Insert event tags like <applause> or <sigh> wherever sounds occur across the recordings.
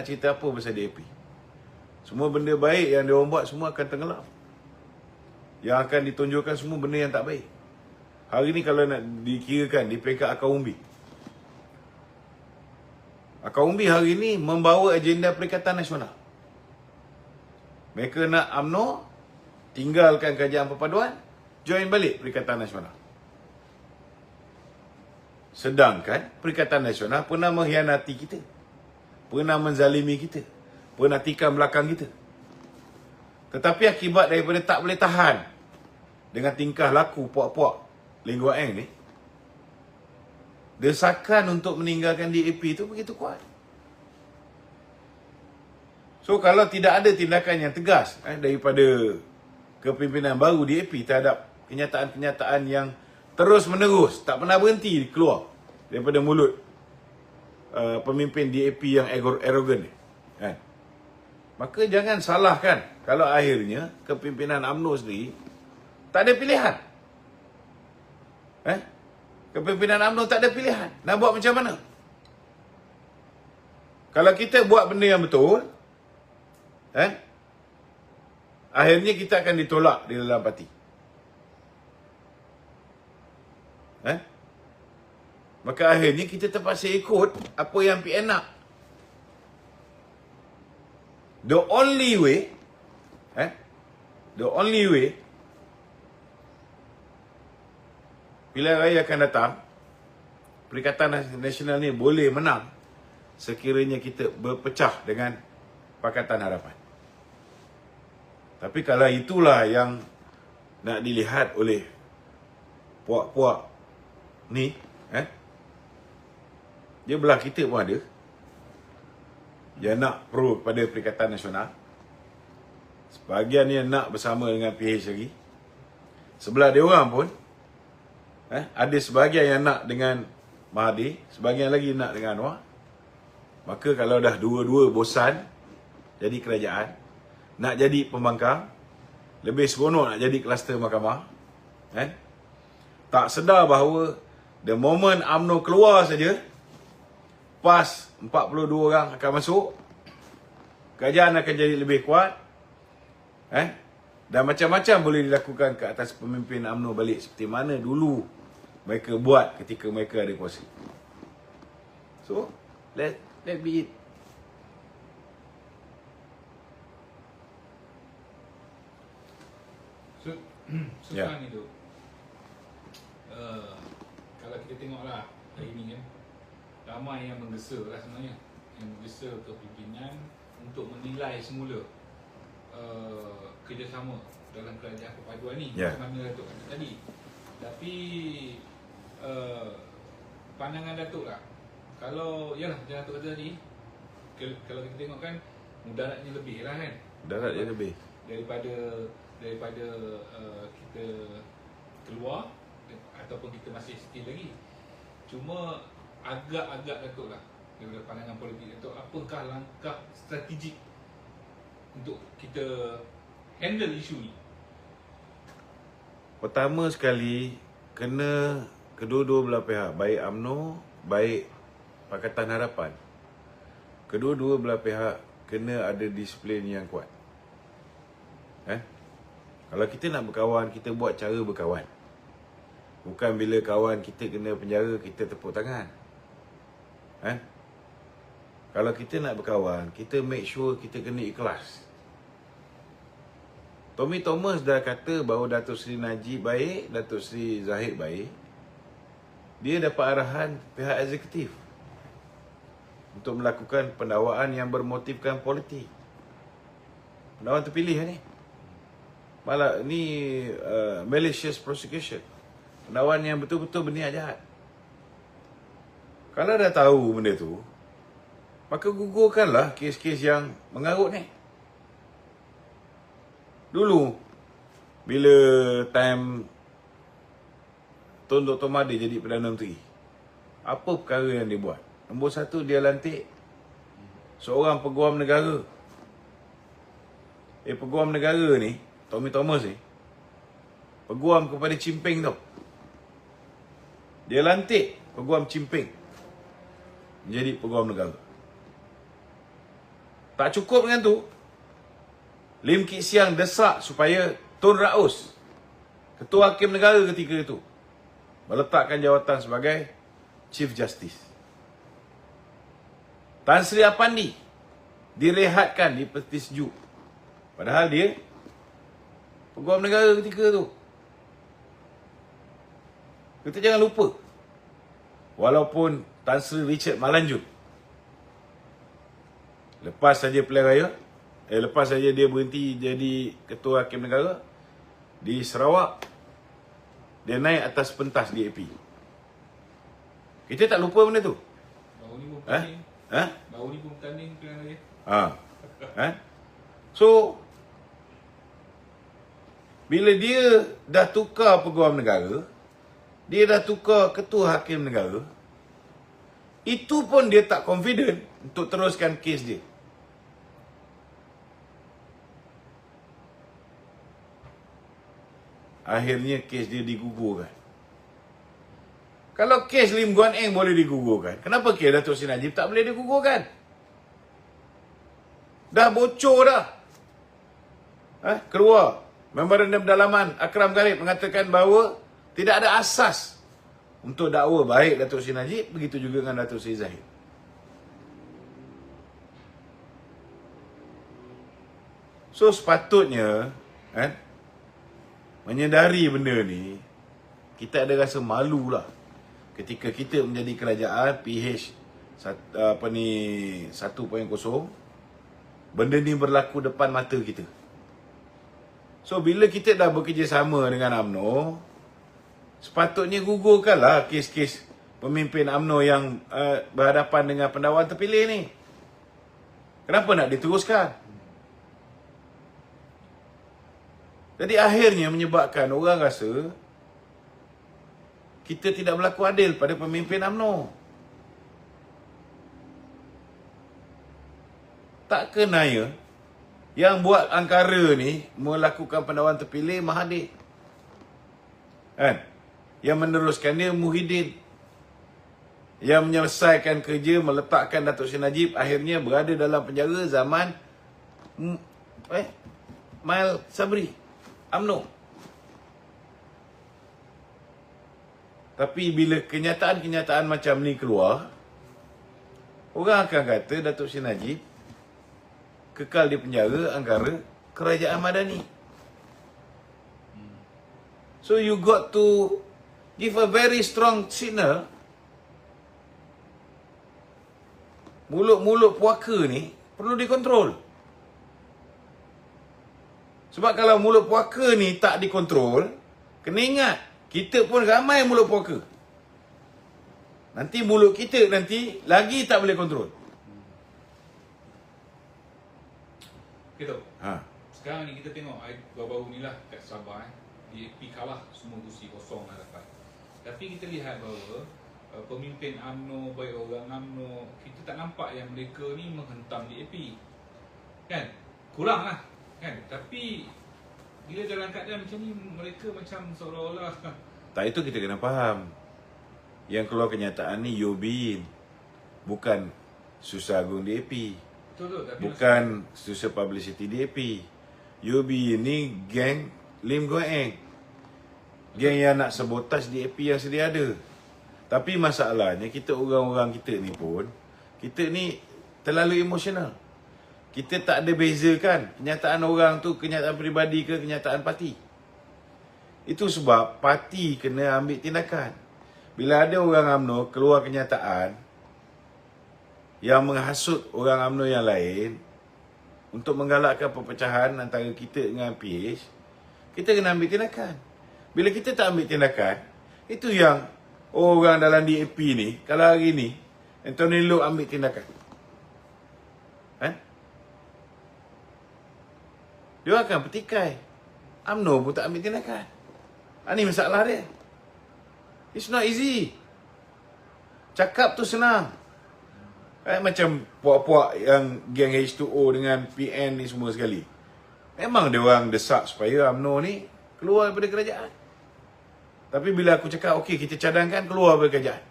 Nak cerita apa pasal DAP? Semua benda baik yang dia orang buat semua akan tenggelam. Yang akan ditunjukkan semua benda yang tak baik. Hari ni kalau nak dikirakan di peringkat akar umbi. Akar umbi hari ni membawa agenda Perikatan Nasional. Mereka nak UMNO tinggalkan kajian perpaduan, join balik Perikatan Nasional. Sedangkan Perikatan Nasional pernah mengkhianati kita. Pernah menzalimi kita. Pernah tikam belakang kita. Tetapi akibat daripada tak boleh tahan dengan tingkah laku puak-puak Lingua Eng ni, desakan untuk meninggalkan DAP itu begitu kuat. So kalau tidak ada tindakan yang tegas eh, daripada kepimpinan baru DAP terhadap kenyataan-kenyataan yang terus menerus tak pernah berhenti keluar daripada mulut uh, pemimpin DAP yang arrogant ni kan? Maka jangan salahkan kalau akhirnya kepimpinan AMNO sendiri tak ada pilihan. Eh? Kepimpinan AMNO tak ada pilihan. Nak buat macam mana? Kalau kita buat benda yang betul eh? Akhirnya kita akan ditolak di dalam parti Eh? Maka akhirnya kita terpaksa ikut apa yang PN nak. The only way, eh? The only way, pilihan raya akan datang, Perikatan Nasional ni boleh menang sekiranya kita berpecah dengan Pakatan Harapan. Tapi kalau itulah yang nak dilihat oleh puak-puak ni eh dia belah kita pun ada. Dia nak pro pada Perikatan Nasional. Sebahagian dia nak bersama dengan PH lagi. Sebelah dia orang pun eh ada sebahagian yang nak dengan Mahathir sebahagian lagi nak dengan Anwar. Maka kalau dah dua-dua bosan jadi kerajaan nak jadi pembangkang lebih seronok nak jadi kluster mahkamah eh tak sedar bahawa The moment UMNO keluar saja PAS 42 orang akan masuk Kerajaan akan jadi lebih kuat eh? Dan macam-macam boleh dilakukan ke atas pemimpin UMNO balik Seperti mana dulu mereka buat ketika mereka ada kuasa So, let let be it So, <clears throat> so Ya. sekarang ni tu uh, Kalau kita tengoklah hari ni kan Ramai yang menggesa lah sebenarnya. Yang menggesa kepimpinan Untuk menilai semula uh, Kerjasama dalam kerajaan perpaduan ni. Ya. Macam mana Datuk kata tadi. Tapi uh, Pandangan Datuk lah. Kalau, yalah macam Datuk kata tadi Kalau kita tengok kan Mudaratnya lebih lah kan. Darat dia lebih. daripada daripada uh, kita keluar ataupun kita masih stay lagi. Cuma agak-agak Datuk lah daripada pandangan politik. Datuk apakah langkah strategik untuk kita handle isu ni? Pertama sekali Kena kedua-dua belah pihak Baik AMNO Baik Pakatan Harapan. Kedua-dua belah pihak Kena ada disiplin yang kuat. Eh? Kalau kita nak berkawan Kita buat cara berkawan. Bukan bila kawan kita kena penjara Kita tepuk tangan Eh? Kalau kita nak berkawan Kita make sure kita kena ikhlas Tommy Thomas dah kata bahawa Datuk Seri Najib baik, Datuk Seri Zahid baik. Dia dapat arahan pihak eksekutif untuk melakukan pendakwaan yang bermotifkan politik. Pendakwaan terpilih ni. Malah ni uh, malicious prosecution. Pendakwaan yang betul-betul berniat jahat. Kalau dah tahu benda tu, maka gugurkanlah kes-kes yang mengarut ni. Dulu bila time Tun Dr. Mahathir jadi Perdana Menteri Apa perkara yang dia buat? Nombor satu dia lantik Seorang peguam negara Eh peguam negara ni Tommy Thomas ni Peguam kepada Cimping tau Dia lantik Peguam Cimping Menjadi peguam negara Tak cukup dengan tu. Lim Kit Siang desak supaya Tun Raus, Ketua Hakim Negara ketika itu, meletakkan jawatan sebagai Chief Justice. Tan Sri Apandi direhatkan di peti sejuk. Padahal dia peguam negara ketika tu. Kita jangan lupa. Walaupun Tan Sri Richard Malanjut lepas saja pilihan raya, eh lepas saja dia berhenti jadi ketua hakim negara di Sarawak, dia naik atas pentas DAP. Kita tak lupa benda tu. Baru ni pun Eh? Ha? Baru ni pun bertanding pilihan raya. Ha. Ha? So bila dia dah tukar peguam negara, dia dah tukar ketua hakim negara, itu pun dia tak confident untuk teruskan kes dia. Akhirnya kes dia digugurkan. Kalau kes Lim Guan Eng boleh digugurkan, kenapa kes Datuk Seri Najib tak boleh digugurkan? Dah bocor dah. Eh, keluar. Memorandum dalaman Akram Garib mengatakan bahawa tidak ada asas untuk dakwa baik Datuk Seri Najib, begitu juga dengan Datuk Seri Zahid. So sepatutnya kan menyedari benda ni kita ada rasa malu lah ketika kita menjadi kerajaan PH apa ni 1.0 benda ni berlaku depan mata kita. So bila kita dah bekerjasama dengan AMNO sepatutnya gugurkanlah kes-kes pemimpin AMNO yang uh, berhadapan dengan pendakwaan terpilih ni. Kenapa nak diteruskan? Jadi akhirnya menyebabkan orang rasa kita tidak berlaku adil pada pemimpin AMNO. Tak kenaya yang buat angkara ni melakukan pendakwaan terpilih Mahathir. Kan? Yang meneruskan dia Muhyiddin. Yang menyelesaikan kerja meletakkan Datuk Seri Najib akhirnya berada dalam penjara zaman eh Mail Sabri. AMNO. Tapi bila kenyataan-kenyataan macam ni keluar, orang akan kata Datuk Seri Najib kekal di penjara antara kerajaan Madani. So you got to give a very strong signal. Mulut-mulut puaka ni perlu dikontrol. Sebab kalau mulut puaka ni tak dikontrol, kena ingat, kita pun ramai mulut puaka. Nanti mulut kita nanti lagi tak boleh kontrol. Tu. Ha. Sekarang ni kita tengok baru-baru ni lah kat Sabah eh. DAP kalah semua kursi kosong lah dapat. Tapi kita lihat bahawa uh, pemimpin AMNO, baik orang AMNO, kita tak nampak yang mereka ni menghentam DAP. Kan? Kurang lah. Kan? Tapi bila dalam keadaan macam ni, mereka macam seolah-olah Tak itu kita kena faham. Yang keluar kenyataan ni Yobin. Bukan Susah Agung DAP. Betul tu. Tapi Bukan Susah Publicity DAP. Yobin ni geng Lim Goeng. Geng yang nak sabotaj DAP yang sedia ada. Tapi masalahnya kita orang-orang kita ni pun kita ni terlalu emosional. Kita tak ada bezakan kenyataan orang tu kenyataan peribadi ke kenyataan parti. Itu sebab parti kena ambil tindakan. Bila ada orang UMNO keluar kenyataan yang menghasut orang UMNO yang lain untuk menggalakkan perpecahan antara kita dengan PH, kita kena ambil tindakan. Bila kita tak ambil tindakan, itu yang orang dalam DAP ni, kalau hari ni, Anthony Loke ambil tindakan. Kan? Dia akan petikai. UMNO pun tak ambil tindakan. Ini masalah dia. It's not easy. Cakap tu senang. Eh, macam puak-puak yang geng H2O dengan PN ni semua sekali. Memang dia orang desak supaya UMNO ni keluar daripada kerajaan. Tapi bila aku cakap, okey kita cadangkan keluar kerajaan.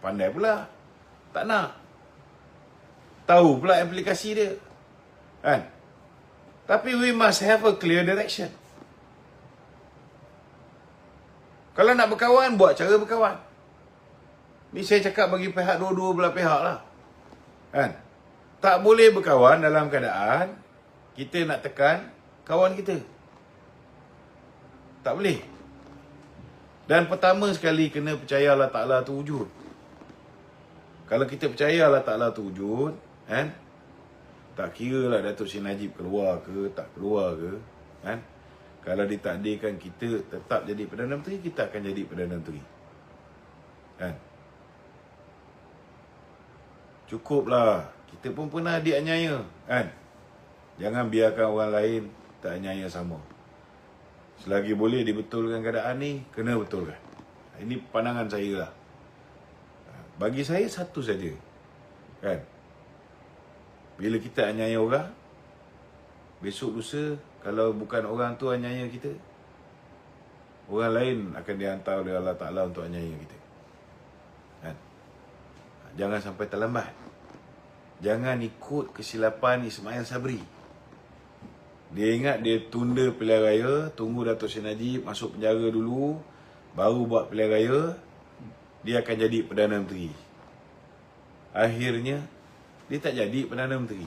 Pandai pula. Tak nak. Tahu pula implikasi dia. Kan? Tapi we must have a clear direction. Kalau nak berkawan, buat cara berkawan. Ni saya cakap bagi pihak dua-dua belah pihak lah. Kan? Tak boleh berkawan dalam keadaan kita nak tekan kawan kita. Tak boleh. Dan pertama sekali kena percaya Allah Ta'ala tu wujud. Kalau kita percaya Allah Ta'ala tu wujud, kan? Tak kira lah Datuk Sri Najib keluar ke, tak keluar ke, kan? Kalau ditakdirkan kita tetap jadi Perdana Menteri, kita akan jadi Perdana Menteri. Kan? Cukuplah. Kita pun pernah dianyaya, kan? Jangan biarkan orang lain tak anyaya sama. Selagi boleh dibetulkan keadaan ni, kena betulkan. Ini pandangan saya lah. Bagi saya satu saja. Kan? Bila kita anyaya orang, besok lusa kalau bukan orang tu anyaya kita, orang lain akan dihantar oleh Allah Ta'ala untuk anyaya kita. Kan? Jangan sampai terlambat. Jangan ikut kesilapan Ismail Sabri. Dia ingat dia tunda pilihan raya, tunggu Datuk Seri Najib masuk penjara dulu, baru buat pilihan raya, dia akan jadi Perdana Menteri. Akhirnya, dia tak jadi Perdana Menteri.